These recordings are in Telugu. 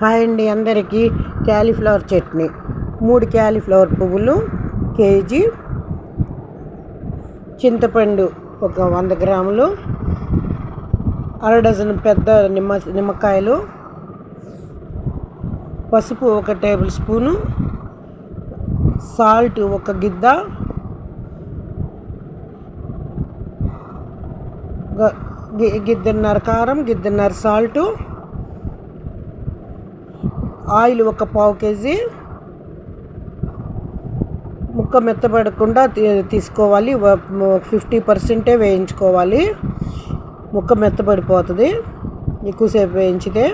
హాయ్ అండి అందరికీ క్యాలీఫ్లవర్ చట్నీ. మూడు క్యాలీఫ్లవర్ పువ్వులు కేజీ చింతపండు ఒక వంద గ్రాములు అర డజన్ పెద్ద నిమ్మ నిమ్మకాయలు పసుపు ఒక టేబుల్ స్పూను సాల్ట్ ఒక గిద్ద గ- గి- గిద్దన్నర కారం గిద్దన్నర సాల్టు ఆయిల్ ఒక పావు కేజీ ముక్క మెత్తబడకుండా తీసుకోవాలి. ఫిఫ్టీ పర్సెంటే వేయించుకోవాలి. ముక్క మెత్తబడిపోతుంది. ఎక్కువసేపు వేయించితే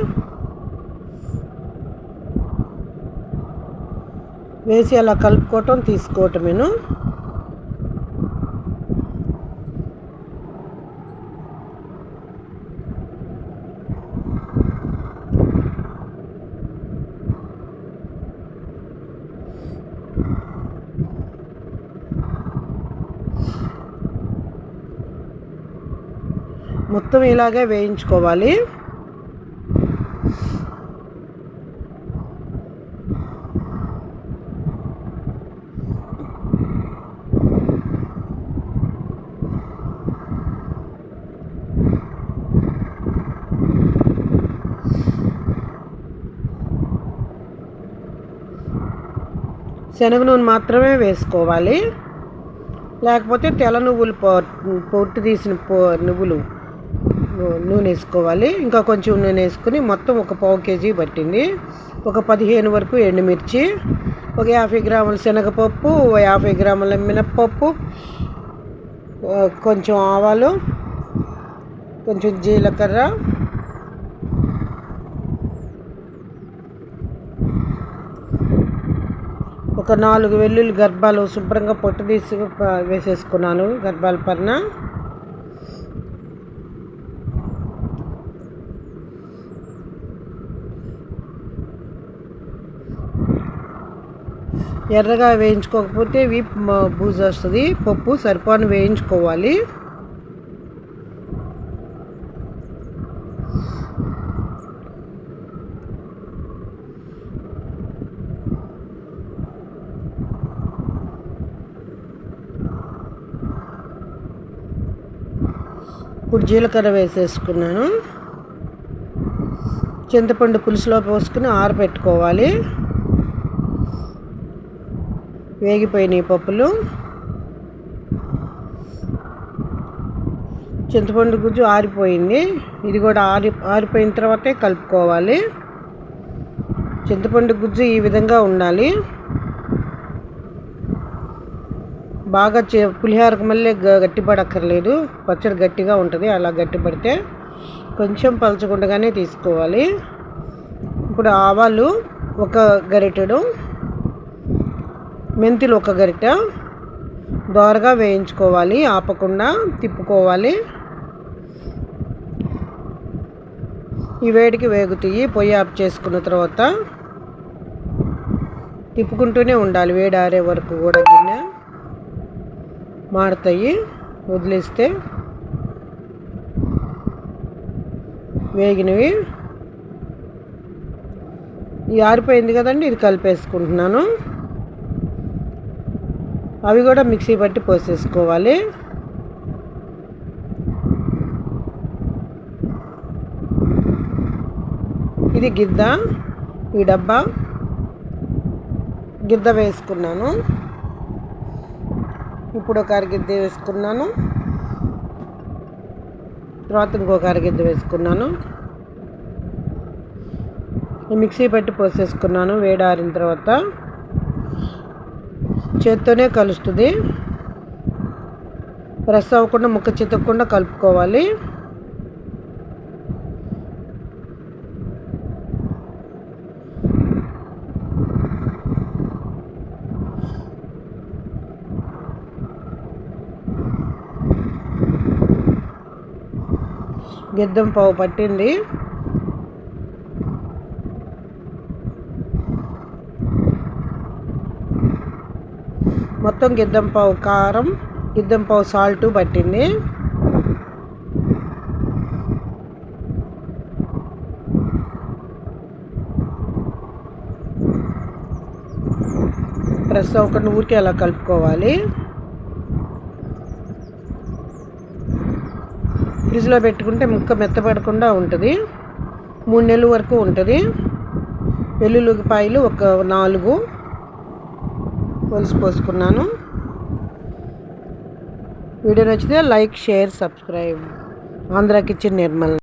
వేసి అలా కలుపుకోవటం తీసుకోవటమేను. మొత్తం ఇలాగే వేయించుకోవాలి. శనగ నూనె మాత్రమే వేసుకోవాలి. లేకపోతే తెల్ల నువ్వులు పొ పొట్టు తీసిన నువ్వులు నూనె వేసుకోవాలి. ఇంకా కొంచెం నూనె వేసుకుని మొత్తం ఒక పావు కేజీ పట్టింది. ఒక పదిహేను వరకు ఎండుమిర్చి ఒక యాభై గ్రాముల శనగపప్పు యాభై గ్రాముల మినప్పప్పు కొంచెం ఆవాలు కొంచెం జీలకర్ర ఒక నాలుగు వెల్లుల్లి గర్భాలు శుభ్రంగా పొట్టు తీసి వేసేసుకున్నాను గర్భాల పైన. ఎర్రగా వేయించుకోకపోతే ఇవి మ- బూజు వస్తుంది. పప్పు సరిపోని వేయించుకోవాలి. ఇప్పుడు జీలకర్ర వేసేసుకున్నాను. చింతపండు పులుసులో పోసుకుని ఆరబెట్టుకోవాలి వేగిపోయినాయి పప్పులు. చింతపండు గుజ్జు ఆరిపోయింది. ఇది కూడా ఆరి ఆరిపోయిన తర్వాతే కలుపుకోవాలి. చింతపండు గుజ్జు ఈ విధంగా ఉండాలి. బాగా చే పులిహోరకు మళ్ళీ గట్టిపడక్కర్లేదు. పచ్చడి గట్టిగా ఉంటుంది. అలా గట్టిపడితే కొంచెం పలచకుండగానే తీసుకోవాలి. ఇప్పుడు ఆవాలు ఒక గరిటెడు మెంతులు ఒక గరిట. దోరగా వేయించుకోవాలి. ఆపకుండా తిప్పుకోవాలి. ఈ వేడికి వేగుతాయి పొయ్యి ఆఫ్ చేసుకున్న తర్వాత తిప్పుకుంటూనే ఉండాలి. వేడి ఆరే వరకు కూడా గిన్నె. మారుతాయి. వదిలేస్తే వేగినవి. ఇది ఆరిపోయింది కదండి ఇది కలిపేసుకుంటున్నాను. అవి కూడా మిక్సీ పట్టి పోసేసుకోవాలి. ఇది గిద్ద ఈ డబ్బా. గిద్ద వేసుకున్నాను. ఇప్పుడు ఒక అరగిద్ద వేసుకున్నాను. తర్వాత ఇంకొక అరగిద్ద వేసుకున్నాను. మిక్సీ పెట్టి పోసేసుకున్నాను వేడారిన తర్వాత. చేత్తోనే కలుస్తుంది. ప్రెస్ అవ్వకుండా ముక్క చితకకుండా కలుపుకోవాలి. గిద్దం పావు పట్టింది. మొత్తం గిద్దం పావు కారం గిద్దం పావు సాల్ట్ పట్టింది. ప్రస్తుతం ఒకటి ఊరికే అలా కలుపుకోవాలి. ఫ్రిడ్జ్లో పెట్టుకుంటే ముక్క మెత్తపడకుండా ఉంటుంది. మూడు నెలల వరకు ఉంటుంది. వెల్లుల్లిపాయలు ఒక నాలుగు పొలిసి పోసుకున్నాను. వీడియో నచ్చితే like share subscribe. Andhra kitchen Nirmal.